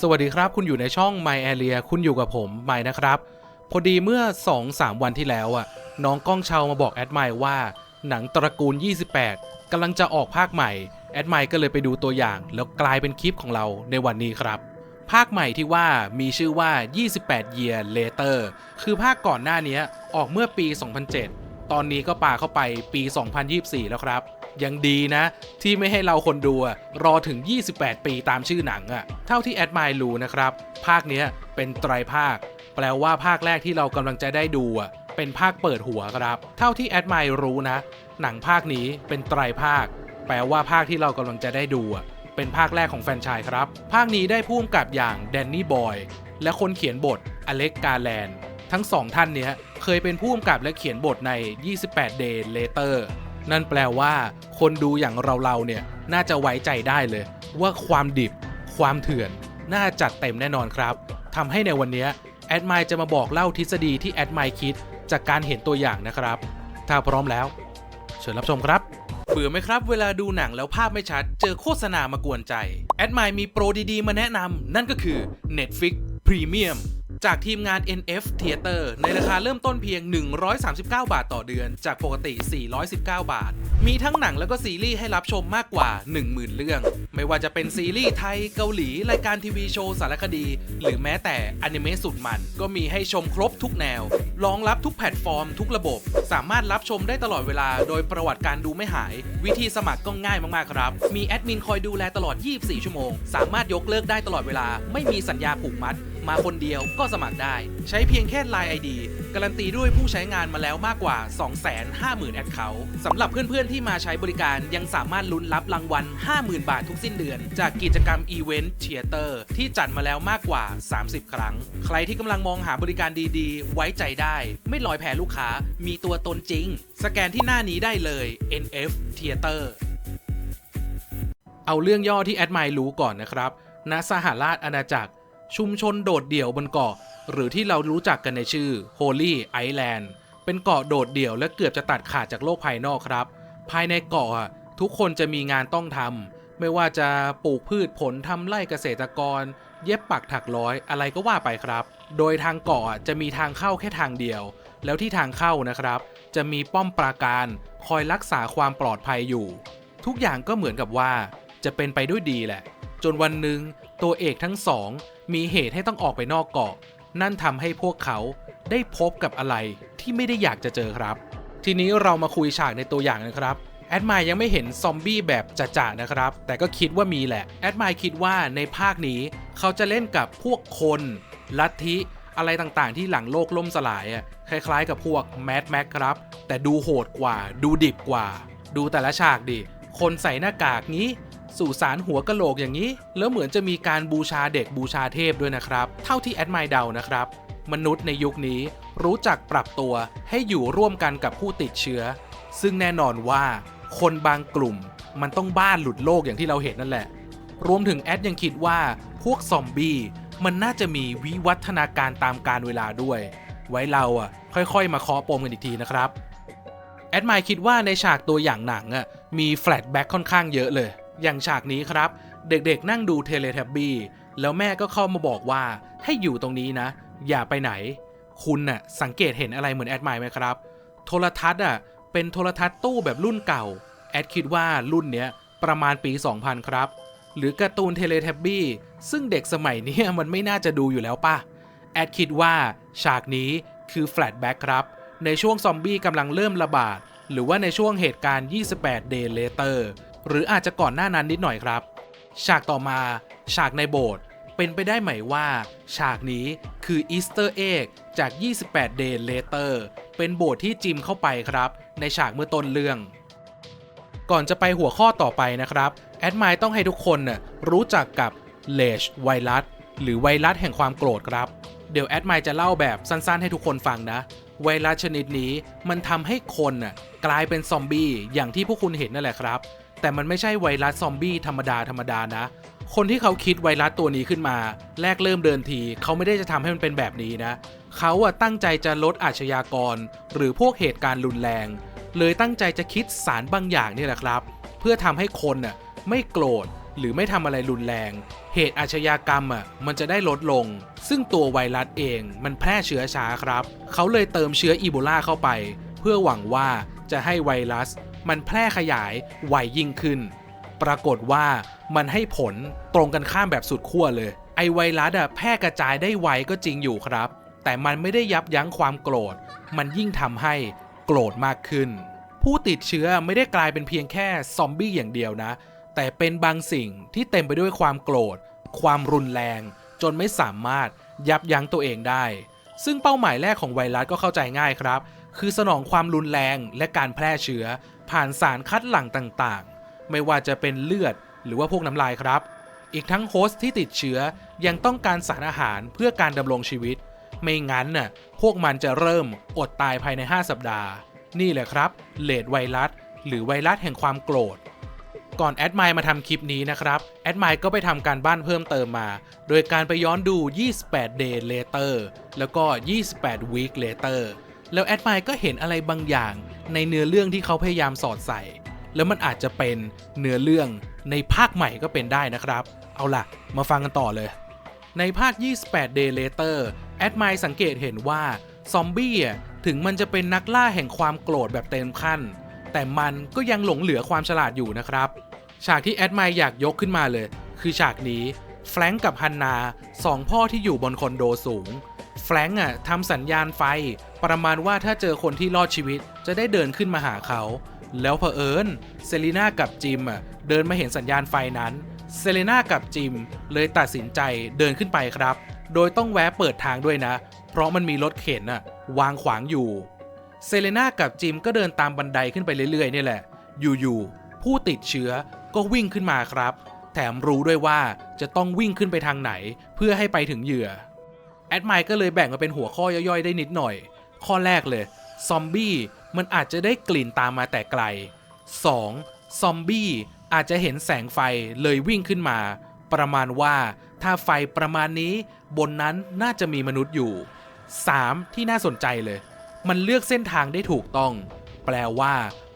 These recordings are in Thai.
สวัสดีครับคุณอยู่ในช่อง My Area คุณอยู่กับผมไมนะครับ พอดีเมื่อ 2-3 วันที่แล้วอะ น้องก้องเชามาบอกแอดไมว่า หนังตระกูล 28กำลังจะออกภาคใหม่ แอดไมก็เลยไปดูตัวอย่าง แล้วกลายเป็นคลิปของเราในวันนี้ครับ ภาคใหม่ที่ว่ามีชื่อว่า 28 Year Later คือภาคก่อนหน้านี้ออกเมื่อปี 2007 ตอนนี้ก็ปาเข้าไปปี 2024 แล้วครับ ยังดีนะ ที่ไม่ให้เราคนดูรอถึง 28 ปีตามชื่อหนังอะเท่าที่แอดมายรู้นะครับ ภาคเนี้ยเป็นไตรภาค แปลว่าภาคแรกที่เรากำลังจะได้ดูอะเป็นภาคเปิดหัวครับ เท่าที่แอดมายรู้นะ หนังภาคนี้เป็นไตรภาค แปลว่าภาคที่เรากำลังจะได้ดูอะเป็นภาคแรกของแฟนชายครับ ภาคนี้ได้พุ่มกับอย่างแดนนี่บอยและคนเขียนบทอเล็กกาแลนทั้งสองท่านเนี้ยเคยเป็นผู้กำกับและเขียนบทใน 28 Day Later นั่นแปลว่า คนดูอย่างเราๆเนี่ยน่าจะไว้ใจได้เลย ว่าความดิบ ความเถื่อน น่าจัดเต็มแน่นอนครับทำให้ในวันนี้แอดไมจะมาบอกเล่าทฤษฎีที่แอดไมคิด จากการเห็นตัวอย่างนะครับ ถ้าพร้อมแล้ว เชิญรับชมครับเบื่อไหมครับเวลาดูหนังแล้วภาพไม่ชัด เจอโฆษณามากวนใจ แอดไมมีโปรดีๆ มาแนะนำนั่นก็คือ Netflix Premium จากทีมงาน NF Theater ในราคาเริ่มต้นเพียง 139 บาทต่อเดือน จากปกติ 419 บาท มีทั้งหนังแล้วก็ซีรีส์ให้รับชมมากกว่า 10,000 เรื่อง ไม่ว่าจะเป็นซีรีส์ไทย เกาหลี รายการทีวีโชว์สารคดี หรือแม้แต่อนิเมะสุดมัน ก็มีให้ชมครบทุกแนว รองรับทุกแพลตฟอร์ม ทุกระบบ สามารถรับชมได้ตลอดเวลา โดยประวัติการดูไม่หาย วิธีสมัครก็ง่ายมากๆครับ มีแอดมินคอยดูแลตลอด 24 ชั่วโมง สามารถยกเลิกได้ตลอดเวลา ไม่มีสัญญาผูกมัด มาคนเดียวก็สมัครได้ ใช้เพียงแค่ Line ID การันตีด้วยผู้ใช้งานมาแล้วมากกว่า 250,000 แอดเคาท์สำหรับเพื่อนๆที่มาใช้บริการยังสามารถลุ้นรับรางวัล 50,000 บาททุกสิ้นเดือน จากกิจกรรม Event Theater ที่จัดมาแล้วมากกว่า 30 ครั้ง ใครที่กำลังมองหาบริการดีๆ ไว้ใจได้ ไม่ลอยแพลูกค้า มีตัวตนจริง สแกนที่หน้านี้ได้เลย NF Theater เอาเรื่องย่อที่แอดไมล์รู้ก่อนนะครับณสหราชอาณาจักร ชุมชนโดดเดี่ยวบนเกาะ หรือที่เรารู้จักกันในชื่อ Holy Island เป็นเกาะโดดเดี่ยวและเกือบจะตัดขาดจากโลกภายนอกครับ ภายในเกาะทุกคนจะมีงานต้องทำไม่ว่าจะปลูกพืชผลทำไร่เกษตรกร เย็บปักถักร้อยอะไรก็ว่าไปครับ โดยทางเกาะจะมีทางเข้าแค่ทางเดียว แล้วที่ทางเข้านะครับ จะมีป้อมปราการคอยรักษาความปลอดภัยอยู่ ทุกอย่างก็เหมือนกับว่าจะเป็นไปด้วยดีแหละ จนวันหนึ่งตัวเอกทั้งสอง มีเหตุให้ต้องออกไปนอกเกาะ นั่นทำให้พวกเขาได้พบกับอะไรที่ไม่ได้อยากจะเจอครับ ทีนี้เรามาคุยฉากในตัวอย่างนะครับแอดมายยังไม่เห็นซอมบี้แบบจ่าๆนะครับ แต่ก็คิดว่ามีแหละ แอดมายคิดว่าในภาคนี้เขาจะเล่นกับพวกคนลัทธิอะไรต่างๆ ที่หลังโลกล่มสลายอะคล้ายๆ กับพวกแมดแม็กครับ แต่ดูโหดกว่า ดูดิบกว่า ดูแต่ละฉากดิ คนใส่หน้ากากงี้ สู่สารหัวกะโหลกอย่างนี้ แล้วเหมือนจะมีการบูชาเด็กบูชาเทพด้วยนะครับ เท่าที่แอดไมเดานะครับ มนุษย์ในยุคนี้รู้จักปรับตัวให้อยู่ร่วมกันกับผู้ติดเชื้อ ซึ่งแน่นอนว่า คนบางกลุ่มมันต้องบ้านหลุดโลกอย่างที่เราเห็นนั่นแหละ รวมถึงแอดยังคิดว่าพวกซอมบี้มันน่าจะมีวิวัฒนาการตามการเวลาด้วย ไว้เราอะค่อยๆ มาเคาะปมกันอีกทีนะครับแอดไมคิดว่าในฉากตัวอย่างหนังอะมีแฟลชแบ็กค่อนข้างเยอะเลย อย่างฉากนี้ครับ เด็กๆนั่งดูเทเลทับบี้แล้วแม่ก็เข้ามาบอกว่าให้อยู่ตรงนี้นะ อย่าไปไหน คุณน่ะสังเกตเห็นอะไรเหมือนแอดไมไหมครับ โทรทัศน์อะเป็นโทรทัศน์ตู้แบบรุ่นเก่า แอดคิดว่ารุ่นเนี้ยประมาณปี 2000 ครับ หรือการ์ตูนเทเลทับบี้ซึ่งเด็กสมัยนี้มันไม่น่าจะดูอยู่แล้วป่ะ แอดคิดว่าฉากนี้คือแฟลชแบ็กครับ ในช่วงซอมบี้กำลังเริ่มระบาด หรือว่าในช่วงเหตุการณ์ 28 Day Later หรืออาจจะก่อนหน้านั้นนิดหน่อยครับ ฉากต่อมาฉากในโบสถ์เป็นไปได้ไหมว่า ฉากนี้คืออีสเตอร์เอ็กจาก 28 Day Later เป็นโบสถ์ที่จิมเข้าไปครับ ในฉากเมื่อต้นเรื่อง ก่อนจะไปหัวข้อต่อไปนะครับ แอดมายต้องให้ทุกคนน่ะรู้จักกับเลชไวรัสหรือไวรัสแห่งความโกรธครับ เดี๋ยวแอดมายจะเล่าแบบสั้นๆ ให้ทุกคนฟังนะ ไวรัสชนิดนี้มันทำให้คนน่ะกลายเป็นซอมบี้อย่างที่พวกคุณเห็นนั่นแหละครับ แต่มันไม่ใช่ไวรัสซอมบี้ธรรมดาธรรมดานะ คนที่เขาคิดไวรัสตัวนี้ขึ้นมา แรกเริ่มเดินที เขาไม่ได้จะทำให้มันเป็นแบบนี้นะ เขาอะตั้งใจจะลดอาชญากร หรือพวกเหตุการณ์รุนแรง เลยตั้งใจจะคิดสารบางอย่างนี่แหละครับ เพื่อทำให้คนน่ะไม่โกรธหรือไม่ทำอะไรรุนแรง เหตุอาชญากรรมอะมันจะได้ลดลง ซึ่งตัวไวรัสเองมันแพร่เชื้อช้าครับ เขาเลยเติมเชื้ออีโบลาเข้าไป เพื่อหวังว่าจะให้ไวรัส มันแพร่ขยายไวยิ่งขึ้น ปรากฏว่ามันให้ผลตรงกันข้ามแบบสุดขั้วเลย ไอไวรัสอะแพร่กระจายได้ไวก็จริงอยู่ครับ แต่มันไม่ได้ยับยั้งความโกรธ มันยิ่งทำให้โกรธมากขึ้น ผู้ติดเชื้อไม่ได้กลายเป็นเพียงแค่ซอมบี้อย่างเดียวนะ แต่เป็นบางสิ่งที่เต็มไปด้วยความโกรธ ความรุนแรง จนไม่สามารถยับยั้งตัวเองได้ ซึ่งเป้าหมายแรกของไวรัสก็เข้าใจง่ายครับ คือสนองความรุนแรงและการแพร่เชื้อ ผ่านสารคัดหลั่งต่างๆ ไม่ว่าจะเป็นเลือดหรือว่าพวกน้ำลายครับ อีกทั้งโฮสต์ที่ติดเชื้อยังต้องการสารอาหารเพื่อการดำรงชีวิต ไม่งั้นน่ะพวกมันจะเริ่มอดตายภายใน 5 สัปดาห์ นี่แหละครับเลดไวรัส หรือไวรัสแห่งความโกรธก่อนแอดไมล์มาทำคลิปนี้นะครับ แอดไมล์ก็ไปทำการบ้านเพิ่มเติมมา โดยการไปย้อนดู 28 day later แล้วก็ 28 week later แล้วแอดไมล์ก็เห็นอะไรบางอย่าง ในเนื้อเรื่องที่เขาพยายามสอดใส่ แล้วมันอาจจะเป็นเนื้อเรื่องในภาคใหม่ก็เป็นได้นะครับ เอาล่ะ มาฟังกันต่อเลย ในภาค 28 day later แอดไมล์สังเกตเห็นว่าซอมบี้ถึงมันจะเป็นนักล่าแห่งความโกรธแบบเต็มขั้น แต่มันก็ยังหลงเหลือความฉลาดอยู่นะครับ ฉากที่แอดไมล์อยากยกขึ้นมาเลย คือฉากนี้แฟรงก์กับฮันนาสองพ่อที่อยู่บนคอนโดสูง แฟรงก์อะทำสัญญาณไฟ ประมาณว่าถ้าเจอคนที่รอดชีวิตจะได้เดินขึ้นมาหาเขา แล้วเผอิญเซรีนากับจิมอะเดินมาเห็นสัญญาณไฟนั้น เซเลนากับจิมเลยตัดสินใจเดินขึ้นไปครับ โดยต้องแวะเปิดทางด้วยนะ เพราะมันมีรถเข็นน่ะวางขวางอยู่ เซเลนากับจิมก็เดินตามบันไดขึ้นไปเรื่อยๆนี่แหละ อยู่ๆผู้ติดเชื้อก็วิ่งขึ้นมาครับ แถมรู้ด้วยว่าจะต้องวิ่งขึ้นไปทางไหน เพื่อให้ไปถึงเหยื่อ แอดไมล์ก็เลยแบ่งมาเป็นหัวข้อย่อยๆ ได้นิดหน่อย ข้อแรกเลย ซอมบี้มันอาจจะได้กลิ่นตามมาแต่ไกล 2. ซอมบี้อาจจะเห็นแสงไฟเลยวิ่งขึ้นมา ประมาณว่าถ้าไฟประมาณนี้ บนนั้นน่าจะมีมนุษย์อยู่ 3. ที่น่าสนใจเลย มันเลือกเส้นทางได้ถูกต้อง แปลว่า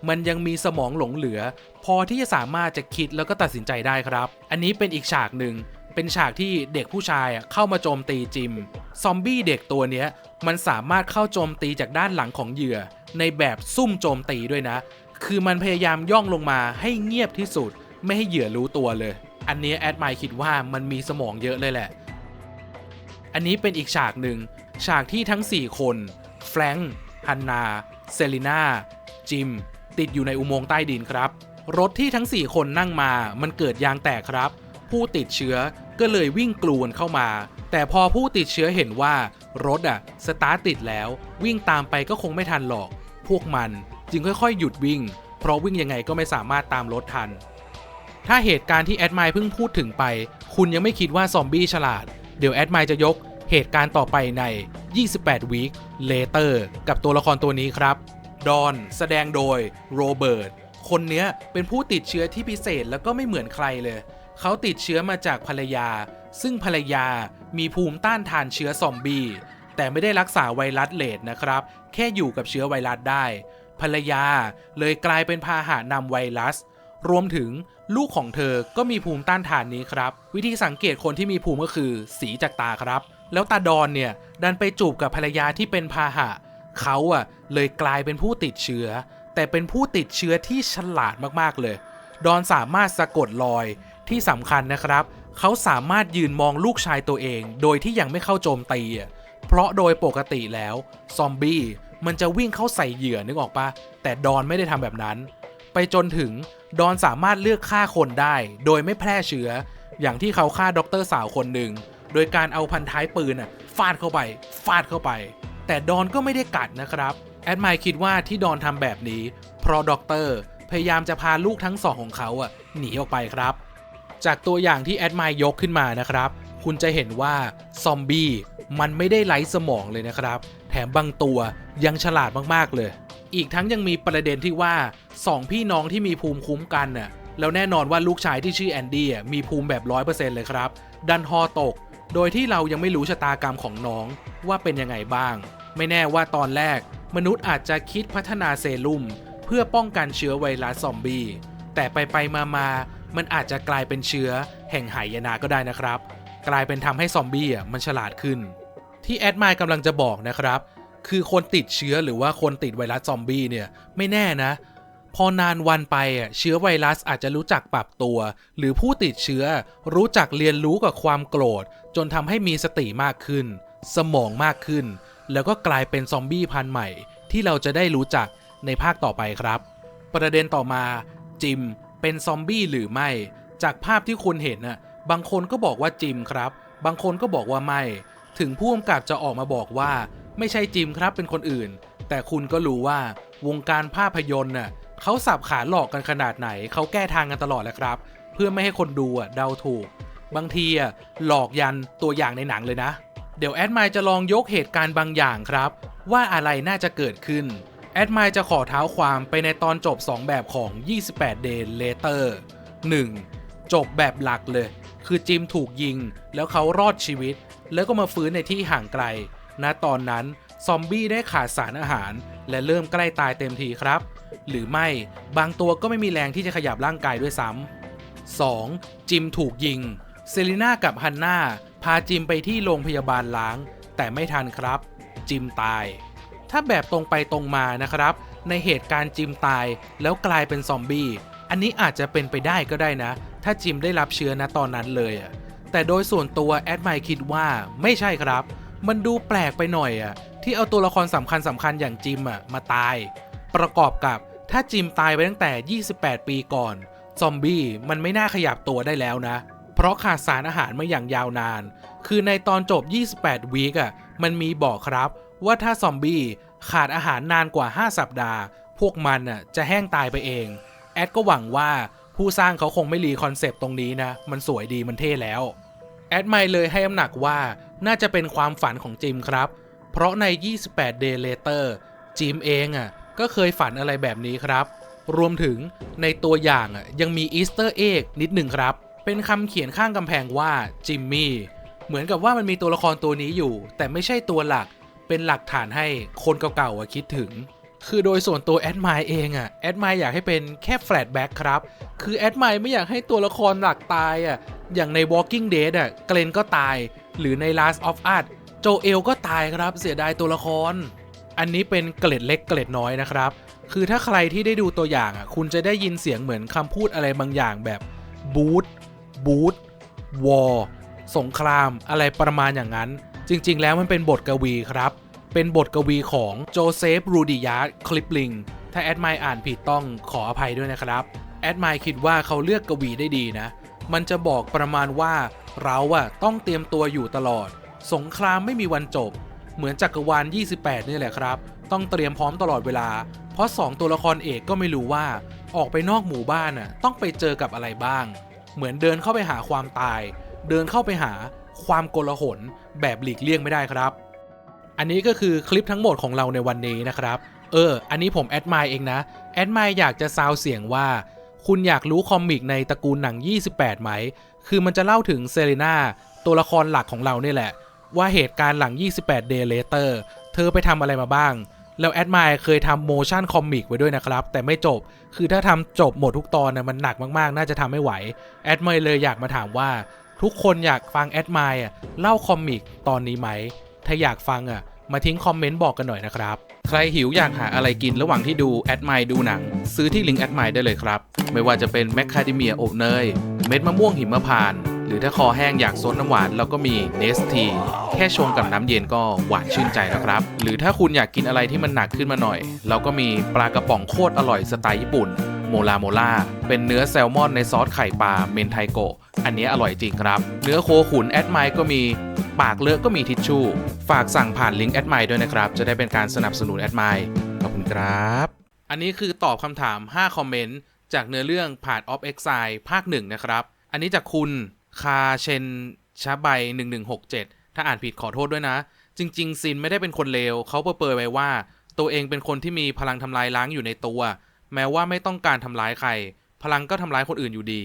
มันยังมีสมองหลงเหลือ พอที่จะสามารถจะคิดแล้วก็ตัดสินใจได้ครับ อันนี้เป็นอีกฉากหนึ่ง เป็นฉากที่เด็กผู้ชายเข้ามาโจมตีจิม ซอมบี้เด็กตัวเนี้ยมันสามารถเข้าโจมตีจากด้านหลังของเหยื่อ ในแบบซุ่มโจมตีด้วยนะ คือมันพยายามย่องลงมาให้เงียบที่สุด ไม่ให้เหยื่อรู้ตัวเลย อันนี้แอดไมคิดว่ามันมีสมองเยอะเลยแหละ อันนี้เป็นอีกฉากหนึ่ง ฉากที่ทั้ง 4 คน แฟรงค์ ฮันนา เซรีนาจิม ติดอยู่ในอุโมงค์ใต้ดินครับ รถที่ทั้ง 4 คนนั่งมา มันเกิดยางแตกครับ ผู้ติดเชื้อก็เลยวิ่งกลูนเข้ามา แต่พอผู้ติดเชื้อเห็นว่ารถอะสตาร์ทติดแล้ว วิ่งตามไปก็คงไม่ทันหรอก พวกมันจึงค่อยๆ หยุดวิ่ง เพราะวิ่งยังไงก็ไม่สามารถตามรถทัน ถ้าเหตุการณ์ที่แอดมล์เพิ่งพูดถึงไป คุณยังไม่คิดว่าซอมบี้ฉลาด เดี๋ยวแอดมล์จะยกเหตุการณ์ต่อไปใน 28วีคเลเตอร์กับตัวละครตัวนี้ครับ ดอน แสดงโดยโรเบิร์ต คนเนี้ยเป็นผู้ติดเชื้อที่พิเศษแล้วก็ไม่เหมือนใครเลย เขาติดเชื้อมาจากภรรยา ซึ่งภรรยามีภูมิต้านทานเชื้อซอมบี้ แต่ไม่ได้รักษาไวรัสเลดนะครับ แค่อยู่กับเชื้อไวรัสได้ ภรรยาเลยกลายเป็นพาหะนำไวรัส รวมถึงลูกของเธอก็มีภูมิต้านทานนี้ครับ วิธีสังเกตคนที่มีภูมิก็คือ สีจากตาครับ แล้วตาดอนเนี่ยดันไปจูบกับภรรยาที่เป็นพาหะเขาอะเลยกลายเป็นผู้ติดเชื้อ แต่เป็นผู้ติดเชื้อที่ฉลาดมากๆเลย ดอนสามารถสะกดรอย ที่สำคัญนะครับ เขาสามารถยืนมองลูกชายตัวเอง โดยที่ยังไม่เข้าโจมตี เพราะโดยปกติแล้วซอมบี้มันจะวิ่งเข้าใส่เหยื่อนึกออกปะแต่ดอนไม่ได้ทำแบบนั้น ไปจนถึงดอนสามารถเลือกฆ่าคนได้ โดยไม่แพร่เชื้อ อย่างที่เขาฆ่าด็อกเตอร์สาวคนหนึ่ง โดยการเอาพันท้ายปืนฟาดเข้าไป ฟาดเข้าไป แต่ดอนก็ไม่ได้กัดนะครับแอดไมล์คิดว่าที่ดอนทำแบบนี้ เพราะด็อกเตอร์พยายามจะพาลูกทั้งสองของเขาอะหนีออกไปครับ จากตัวอย่างที่แอดมล์ยกขึ้นมานะครับ คุณจะเห็นว่าซอมบี้มันไม่ได้ไร้สมองเลยนะครับ แถมบางตัวยังฉลาดมากๆเลย อีกทั้งยังมีประเด็นที่ว่าสองพี่น้องที่มีภูมิคุ้มกันน่ะแล้วแน่นอนว่าลูกชายที่ชื่อแอนดี้มีภูมิแบบร้อยเปอร์เซ็นต์เลยครับ ดันฮอตก โดยที่เรายังไม่รู้ชะตากรรมของน้องว่าเป็นยังไงบ้าง ไม่แน่ว่าตอนแรก มนุษย์อาจจะคิดพัฒนาเซรุ่มเพื่อป้องกันเชื้อไวรัสซอมบี้แต่ไปไปมามา มันอาจจะกลายเป็นเชื้อแห่งหายนะก็ได้นะครับ กลายเป็นทำให้ซอมบี้อะมันฉลาดขึ้น ที่แอดมายกำลังจะบอกนะครับ คือคนติดเชื้อหรือว่าคนติดไวรัสซอมบี้เนี่ยไม่แน่นะ พอนานวันไปอะเชื้อไวรัสอาจจะรู้จักปรับตัว หรือผู้ติดเชื้อรู้จักเรียนรู้กับความโกรธ จนทำให้มีสติมากขึ้น สมองมากขึ้น แล้วก็กลายเป็นซอมบี้พันธุ์ใหม่ ที่เราจะได้รู้จักในภาคต่อไปครับ ประเด็นต่อมาจิม เป็นซอมบี้หรือไม่ จากภาพที่คุณเห็นน่ะบางคนก็บอกว่าจิมครับ บางคนก็บอกว่าไม่ ถึงผู้กำกับจะออกมาบอกว่า ไม่ใช่จิมครับเป็นคนอื่น แต่คุณก็รู้ว่าวงการภาพยนตร์น่ะเขาสับขาหลอกกันขนาดไหนเขาแก้ทางกันตลอดแหละครับ เพื่อไม่ให้คนดูอะเดาถูก บางทีอะหลอกยันตัวอย่างในหนังเลยนะ เดี๋ยวแอดมายจะลองยกเหตุการณ์บางอย่างครับ ว่าอะไรน่าจะเกิดขึ้น แอดมายจะขอเท้าความไปในตอนจบ 2 แบบของ 28 Day Later 1. จบแบบหลักเลย คือจิมถูกยิง แล้วเขารอดชีวิต แล้วก็มาฟื้นในที่ห่างไกล ณ ตอนนั้น ซอมบี้ได้ขาดสารอาหาร และเริ่มใกล้ตายเต็มทีครับ หรือไม่บางตัวก็ไม่มีแรงที่จะขยับร่างกายด้วยซ้ำ 2. จิมถูกยิง เซรีน่ากับฮันน่าพาจิมไปที่โรงพยาบาลล้าง แต่ไม่ทันครับ จิมตาย ถ้าแบบตรงไปตรงมานะครับ ในเหตุการณ์จิมตายแล้วกลายเป็นซอมบี้ อันนี้อาจจะเป็นไปได้ก็ได้นะ ถ้าจิมได้รับเชื้อนะตอนนั้นเลยอะแต่โดยส่วนตัวแอดไมคิดว่าไม่ใช่ครับ มันดูแปลกไปหน่อยอะที่เอาตัวละครสำคัญสำคัญอย่างจิมอะมาตาย ประกอบกับถ้าจิมตายไปตั้งแต่ 28 ปีก่อน ซอมบี้มันไม่น่าขยับตัวได้แล้วนะ เพราะขาดสารอาหารมาอย่างยาวนาน คือในตอนจบ 28 วีกอะมันมีบอกครับ ว่าถ้าซอมบี้ขาดอาหารนานกว่า 5 สัปดาห์ พวกมันอะจะแห้งตายไปเอง แอดก็หวังว่าผู้สร้างเขาคงไม่รีคอนเซปต์ตรงนี้นะ มันสวยดีมันเท่แล้ว แอดไม่เลยให้น้ำหนักว่าน่าจะเป็นความฝันของจิมครับ เพราะใน 28 Day Later จิมเองอะก็เคยฝันอะไรแบบนี้ครับ รวมถึงในตัวอย่างอะยังมีอีสเตอร์เอ็กนิดหนึ่งครับ เป็นคำเขียนข้างกำแพงว่าจิมมี่เหมือนกับว่ามันมีตัวละครตัวนี้อยู่ แต่ไม่ใช่ตัวหลัก เป็นหลักฐานให้คนเก่าๆคิดถึง คือโดยส่วนตัวแอดมายเองอะแอดมายอยากให้เป็นแค่แฟลชแบ็กครับ คือแอดมายไม่อยากให้ตัวละครหลักตายอะอย่างใน Walking Dead อะเกรนก็ตาย หรือใน Last of Us โจเอลก็ตายครับเสียดายตัวละคร อันนี้เป็นเกล็ดเล็กเกล็ดน้อยนะครับ คือถ้าใครที่ได้ดูตัวอย่างอะคุณจะได้ยินเสียงเหมือนคำพูดอะไรบางอย่างแบบบูทบูทวอร์สงครามอะไรประมาณอย่างนั้น จริงๆ แล้วมันเป็นบทกวีครับ เป็นบทกวีของโจเซฟรูดิยาร์คลิปลิง ถ้าแอดไมอ่านผิดต้องขออภัยด้วยนะครับ แอดไมคิดว่าเขาเลือกกวีได้ดีนะ มันจะบอกประมาณว่าเราอะต้องเตรียมตัวอยู่ตลอด สงครามไม่มีวันจบ เหมือนจักรวาล 28 นี่แหละครับ ต้องเตรียมพร้อมตลอดเวลา เพราะ 2 ตัวละครเอกก็ไม่รู้ว่า ออกไปนอกหมู่บ้านน่ะต้องไปเจอกับอะไรบ้าง เหมือนเดินเข้าไปหาความตาย เดินเข้าไปหา ความโกลาหลแบบหลีกเลี่ยงไม่ได้ครับ อันนี้ก็คือคลิปทั้งหมดของเราในวันนี้นะครับ เออ อันนี้ผมแอดมายเองนะ แอดมายอยากจะซาวเสียงว่า คุณอยากรู้คอมิกในตระกูลหนัง 28 ไหม คือมันจะเล่าถึงเซเลนาตัวละครหลักของเราเนี่ยแหละ ว่าเหตุการณ์หลัง 28 Day Later เธอไปทำอะไรมาบ้างแล้วแอดมายเคยทำโมชั่นคอมิกไว้ด้วยนะครับ แต่ไม่จบคือถ้าทำจบหมดทุกตอนนะมันหนักมากๆ น่าจะทำไม่ไหว แอดมายเลยอยากมาถามว่า ทุกคนอยากฟังแอดมายอะเล่าคอมิกตอนนี้ไหม ถ้าอยากฟังอะมาทิ้งคอมเมนต์บอกกันหน่อยนะครับ ใครหิวอยากหาอะไรกินระหว่างที่ดูแอดมายดูหนัง ซื้อที่ลิงก์แอดมายได้เลยครับ ไม่ว่าจะเป็นแมคคาเดเมียอบเนย เม็ดมะม่วงหิมพานต์หรือถ้าคอแห้งอยากซดน้ำหวานเราก็มีเนสทีแค่ชงกับน้ำเย็นก็หวานชื่นใจแล้วครับ หรือถ้าคุณอยากกินอะไรที่มันหนักขึ้นมาหน่อย เราก็มีปลากระป๋องโคตรอร่อยสไตล์ญี่ปุ่น โมลาโมลาเป็นเนื้อแซลมอนในซอสไข่ปลาเมนไทโกะอันนี้อร่อยจริงครับ เนื้อโคขุนแอดไมก็มี ปากเลอะก็มีทิชชู่ ฝากสั่งผ่านลิงก์แอดไมด้วยนะครับ จะได้เป็นการสนับสนุนแอดไมขอบคุณครับ อันนี้คือตอบคำถาม 5 คอมเมนต์ จากเนื้อเรื่องผ่าน of Exile ภาค 1 นะครับ อันนี้จากคุณคาเชนชาใบ1167 ถ้าอ่านผิดขอโทษด้วยนะ จริง ๆ ซินไม่ได้เป็นคนเลวเขาเปรยไว้ว่า ตัวเองเป็นคนที่มีพลังทำลายล้างอยู่ในตัว แม้ว่าไม่ต้องการทำร้ายใคร พลังก็ทำร้ายคนอื่นอยู่ดี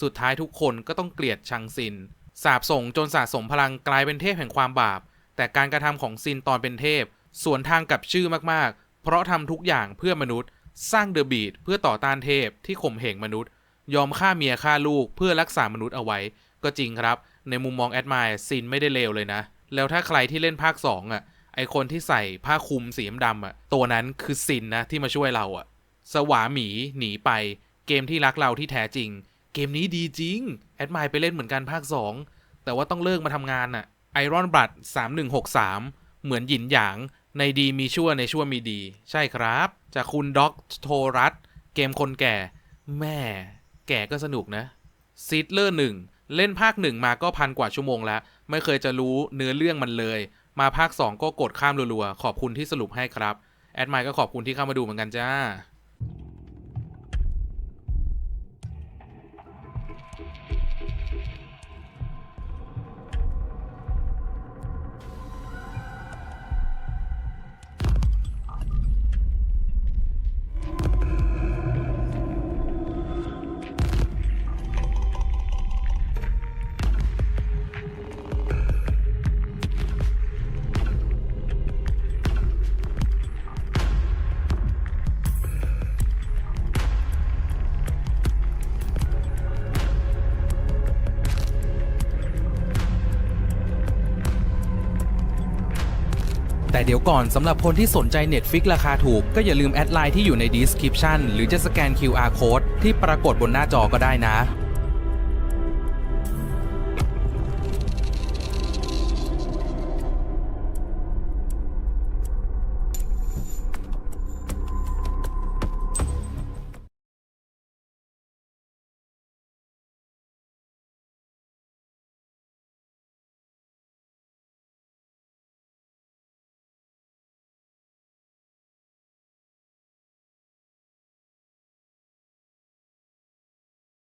สุดท้ายทุกคนก็ต้องเกลียดชังซิน สาบส่งจนสะสมพลังกลายเป็นเทพแห่งความบาป แต่การกระทำของซินตอนเป็นเทพ สวนทางกับชื่อมากๆ เพราะทำทุกอย่างเพื่อมนุษย์ สร้างเดอะบีดเพื่อต่อต้านเทพที่ข่มเหงมนุษย์ ยอมฆ่าเมียฆ่าลูกเพื่อรักษามนุษย์เอาไว้ ก็จริงครับ ในมุมมองแอดมายซินไม่ได้เลวเลยนะ แล้วถ้าใครที่เล่นภาค2อะไอคนที่ใส่ผ้าคลุมสีดำอะตัวนั้นคือซินนะที่มาช่วยเราอะ สวาหมีหนีไป เกมที่รักเราที่แท้จริง เกมนี้ดีจริง แอดมายไปเล่นเหมือนกันภาค 2 แต่ว่าต้องเลิกมาทำงานน่ะไอรอนบัต3163เหมือนหยินหยางในดีมีชั่วในชั่วมีดี ใช่ครับ จากคุณด็อกโทรัสเกมคนแก่ แม่ แก่ก็สนุกนะซิดเลอร์หนึ่งเล่นภาคหนึ่งมาก็พันกว่าชั่วโมงแล้ว ไม่เคยจะรู้เนื้อเรื่องมันเลย มาภาค 2 ก็กดข้ามรัวๆ ขอบคุณที่สรุปให้ครับ แอดไมค์ก็ขอบคุณที่เข้ามาดูเหมือนกันจ้า เดี๋ยวก่อนสำหรับคนที่สนใจ Netflix ราคาถูก ก็อย่าลืมแอดไลน์ที่อยู่ใน description หรือจะสแกน QR code ที่ปรากฏบนหน้าจอก็ได้นะ